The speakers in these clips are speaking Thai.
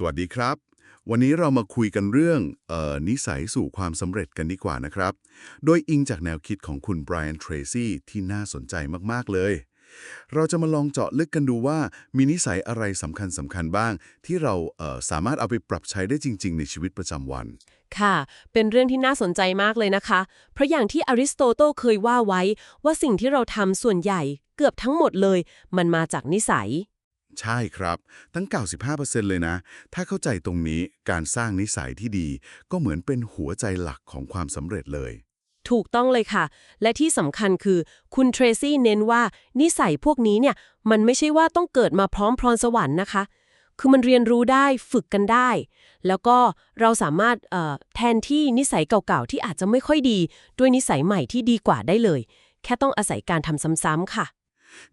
สวัสดีครับ วันนี้เรามาคุยกันเรื่องเอ่อนิสัยสู่ความสำเร็จกันดีกว่านะครับ โดยอิงจากแนวคิดของคุณไบรอันเทรซี่ที่น่าสนใจมาก ๆ เลย เราจะมาลองเจาะลึกกันดูว่ามีนิสัยอะไรสำคัญสำคัญบ้าง ที่เราเอ่อสามารถเอาไปปรับใช้ได้จริง ๆ ในชีวิตประจำวัน ค่ะ เป็นเรื่องที่น่าสนใจมากเลยนะคะ เพราะอย่างที่อริสโตเติลเคยว่าไว้ว่าสิ่งที่เราทำส่วนใหญ่เกือบทั้งหมดเลย มันมาจากนิสัย ใช่ครับ ตั้ง 95%เลยนะ ถ้าเข้าใจตรงนี้การสร้างนิสัยที่ดี ก็เหมือนเป็นหัวใจหลักของความสำเร็จเลย ถูกต้องเลยค่ะ และที่สำคัญคือคุณเทรซี่เน้นว่านิสัยพวกนี้เนี่ย มันไม่ใช่ว่าต้องเกิดมาพร้อมพรสวรรค์นะคะ คือมันเรียนรู้ได้ฝึกกันได้ แล้วก็เราสามารถแทนที่นิสัยเก่าๆที่อาจจะไม่ค่อยดี ด้วยนิสัยใหม่ที่ดีกว่าได้เลย แค่ต้องอาศัยการทำซ้ำๆค่ะ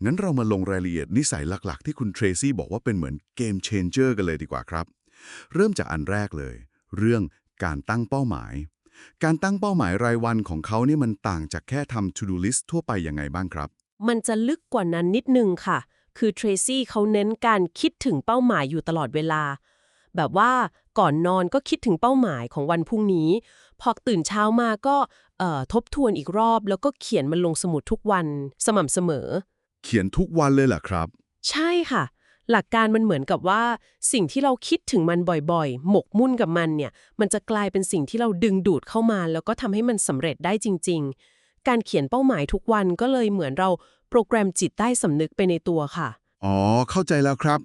งั้นเรามาลงรายละเอียดนิสัยหลัก ๆ ที่คุณเทรซี่บอกว่าเป็นเหมือนเกมเชนเจอร์กันเลยดีกว่าครับ เริ่มจากอันแรกเลย เรื่องการตั้งเป้าหมาย การตั้งเป้าหมายรายวันของเขาเนี่ยมันต่างจากแค่ทำ to do list ทั่วไปยังไงบ้างครับ มันจะลึกกว่านั้นนิดนึงค่ะ คือเทรซี่เขาเน้นการคิดถึงเป้าหมายอยู่ตลอดเวลา แบบว่าก่อนนอนก็คิดถึงเป้าหมายของวันพรุ่งนี้ พอตื่นเช้ามาก็เอ่อทบทวนอีกรอบ แล้วก็เขียนมันลงสมุดทุกวันสม่ำเสมอ เขียนทุกวันเลยเหรอครับ ใช่ค่ะ หลักการมันเหมือนกับว่า สิ่งที่เราคิดถึงมันบ่อยๆ หมกมุ่นกับมันเนี่ย มันจะกลายเป็นสิ่งที่เราดึงดูดเข้ามา แล้วก็ทำให้มันสำเร็จได้จริง ๆ การเขียนเป้าหมายทุกวันก็เลยเหมือนเราโปรแกรมจิตใต้สำนึกไปในตัวค่ะ อ๋อ เข้าใจแล้วครับ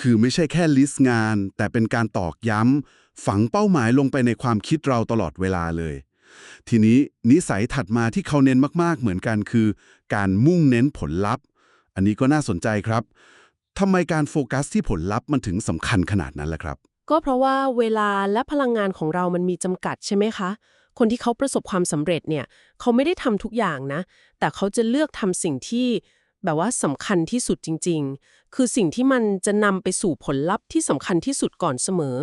คือไม่ใช่แค่ลิสต์งาน แต่เป็นการตอกย้ำฝังเป้าหมายลงไปในความคิดเราตลอดเวลาเลย ทีนี้นิสัยถัดมาที่เขาเน้นมากๆเหมือนกันคือ การมุ่งเน้นผลลัพธ์ อันนี้ก็น่าสนใจครับทำไมการโฟกัสที่ผลลัพธ์มันถึงสำคัญขนาดนั้นล่ะครับ ก็เพราะว่าเวลาและพลังงานของเรามันมีจำกัดใช่ไหมคะ คนที่เขาประสบความสำเร็จเนี่ยเขาไม่ได้ทำทุกอย่างนะ แต่เขาจะเลือกทำสิ่งที่แบบว่าสำคัญที่สุดจริง ๆ คือสิ่งที่มันจะนำไปสู่ผลลัพธ์ที่สำคัญที่สุดก่อนเสมอ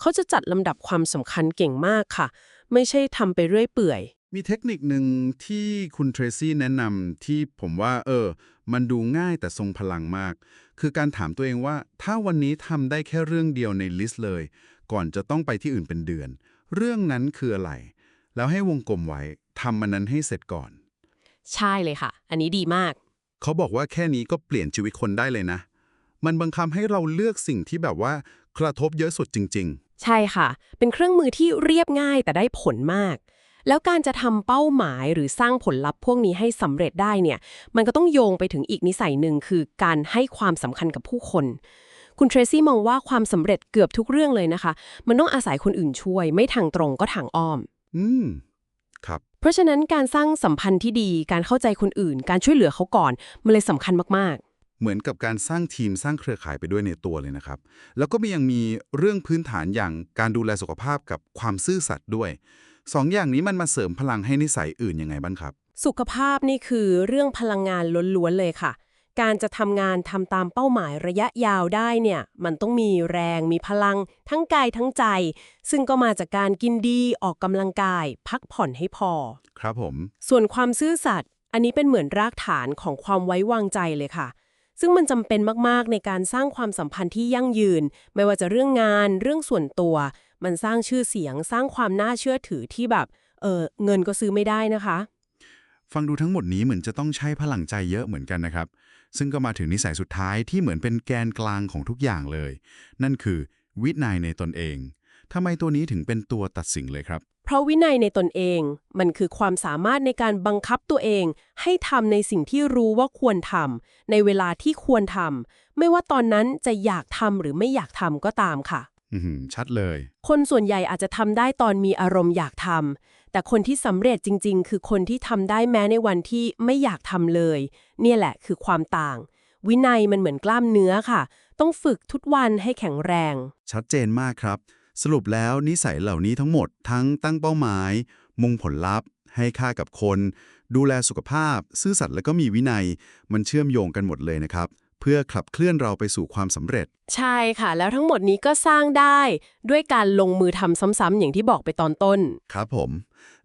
เขาจะจัดลำดับความสำคัญเก่งมากค่ะ ไม่ใช่ทำไปเรื่อยเปื่อย มีเทคนิคหนึ่งที่คุณเทรซี่แนะนำที่ผมว่าเออ มันดูง่ายแต่ทรงพลังมาก คือการถามตัวเองว่า ถ้าวันนี้ทำได้แค่เรื่องเดียวในลิสต์เลย ก่อนจะต้องไปที่อื่นเป็นเดือน เรื่องนั้นคืออะไร แล้วให้วงกลมไว้ทำมันนั้นให้เสร็จก่อน ใช่เลยค่ะ อันนี้ดีมาก เขาบอกว่าแค่นี้ก็เปลี่ยนชีวิตคนได้เลยนะ มันบังคับให้เราเลือกสิ่งที่แบบว่ากระทบเยอะสุดจริงใช่ค่ะ เป็นเครื่องมือที่เรียบง่ายแต่ได้ผลมาก แล้วการจะทำเป้าหมายหรือสร้างผลลัพธ์พวกนี้ให้สำเร็จได้เนี่ยมันก็ต้องโยงไปถึงอีกนิสัยหนึ่งคือการให้ความสำคัญกับผู้คน คุณเทรซี่มองว่าความสำเร็จเกือบทุกเรื่องเลยนะคะ มันต้องอาศัยคนอื่นช่วย ไม่ทางตรงก็ทางอ้อมๆอืมครับ เพราะฉะนั้นการสร้างสัมพันธ์ที่ดี การเข้าใจคนอื่น การช่วยเหลือเขาก่อน มันเลยสำคัญมากเหมือนกับการสร้างทีมสร้างเครือข่ายไปด้วยในตัวเลยนะครับ แล้วก็มียังมีเรื่องพื้นฐานอย่างการดูแลสุขภาพกับความซื่อสัตย์ด้วย สองอย่างนี้มันมาเสริมพลังให้นิสัยอื่นยังไงบ้างครับๆสุขภาพนี่คือเรื่องพลังงานล้วนๆเลยค่ะ การจะทำงานทำตามเป้าหมายระยะยาวได้เนี่ย มันต้องมีแรง มีพลัง ทั้งกายทั้งใจ ซึ่งก็มาจากการกินดี ออกกำลังกาย พักผ่อนให้พอ ครับผม ส่วนความซื่อสัตย์ อันนี้เป็นเหมือนรากฐานของความไว้วางใจเลยค่ะซึ่งมันจำเป็นมาก ๆ ในการสร้างความสัมพันธ์ที่ยั่งยืน ไม่ว่าจะเรื่องงาน เรื่องส่วนตัว มันสร้างชื่อเสียงสร้างความน่าเชื่อถือที่แบบ เออเงินก็ซื้อไม่ได้นะคะ ฟังดูทั้งหมดนี้เหมือนจะต้องใช้พลังใจเยอะเหมือนกันนะครับ ซึ่งก็มาถึงนิสัยสุดท้ายที่เหมือนเป็นแกนกลางของทุกอย่างเลย นั่นคือวินัยในตนเองทำไมตัวนี้ถึงเป็นตัวตัดสินเลยครับ เพราะวินัยในตนเองมันคือความสามารถในการบังคับตัวเอง ให้ทำในสิ่งที่รู้ว่าควรทำในเวลาที่ควรทำไม่ว่าตอนนั้นจะอยากทำหรือไม่อยากทำก็ตามค่ะอือหือ ชัดเลย คนส่วนใหญ่อาจจะทำได้ตอนมีอารมณ์อยากทำแต่คนที่สำเร็จจริง ๆ คือคนที่ทำได้แม้ในวันที่ไม่อยากทำเลย เนี่ยแหละคือความต่าง วินัยมันเหมือนกล้ามเนื้อค่ะ ต้องฝึกทุกวันให้แข็งแรง ชัดเจนมากครับ สรุปแล้วนิสัยเหล่านี้ทั้งหมดทั้งตั้งเป้าหมาย มุ่งผลลัพธ์ ให้ค่ากับคน ดูแลสุขภาพ ซื่อสัตย์และก็มีวินัย มันเชื่อมโยงกันหมดเลยนะครับเพื่อขับเคลื่อนเราไปสู่ความสำเร็จ ใช่ค่ะ แล้วทั้งหมดนี้ก็สร้างได้ด้วยการลงมือทำซ้ำๆอย่างที่บอกไปตอนต้น ครับผม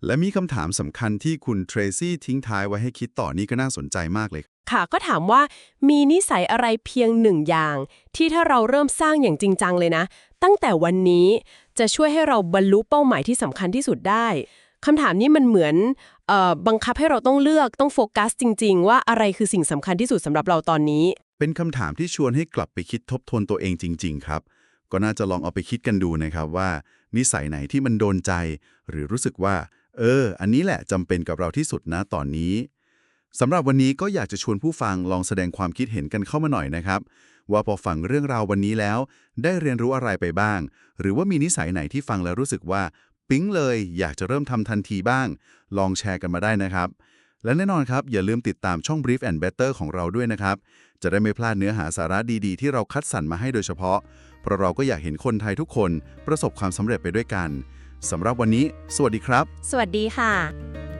และมีคำถามสำคัญที่คุณเทรซี่ทิ้งท้ายไว้ให้คิดต่อนี้ก็น่าสนใจมากเลย ค่ะก็ถามว่ามีนิสัยอะไรเพียงหนึ่งอย่าง ที่ถ้าเราเริ่มสร้างอย่างจริงจังเลยนะ ตั้งแต่วันนี้จะช่วยให้เราบรรลุเป้าหมายที่สำคัญที่สุดได้คำถามนี้มันเหมือนเออ บังคับให้เราต้องเลือกต้องโฟกัสจริง ๆ ว่าอะไรคือสิ่งสำคัญที่สุดสำหรับเราตอนนี้ เป็นคำถามที่ชวนให้กลับไปคิดทบทวนตัวเองจริง ๆ ครับ ก็น่าจะลองเอาไปคิดกันดูนะครับว่า นิสัยไหนที่มันโดนใจ หรือรู้สึกว่า เออ อันนี้แหละจำเป็นกับเราที่สุดนะตอนนี้สำหรับวันนี้ก็อยากจะชวนผู้ฟังลองแสดงความคิดเห็นกันเข้ามาหน่อยนะครับ ว่าพอฟังเรื่องราววันนี้แล้ว ได้เรียนรู้อะไรไปบ้าง หรือว่ามีนิสัยไหนที่ฟังแล้วรู้สึกว่า ปิ๊งเลย อยากจะเริ่มทำทันทีบ้าง ลองแชร์กันมาได้นะครับ และแน่นอนครับ อย่าลืมติดตามช่อง Brief and Better ของเราด้วยนะครับ จะได้ไม่พลาดเนื้อหาสาระดีๆ ที่เราคัดสรรมาให้โดยเฉพาะ เพราะเราก็อยากเห็นคนไทยทุกคนประสบความสำเร็จไปด้วยกันสำหรับวันนี้ สวัสดีครับ สวัสดีค่ะ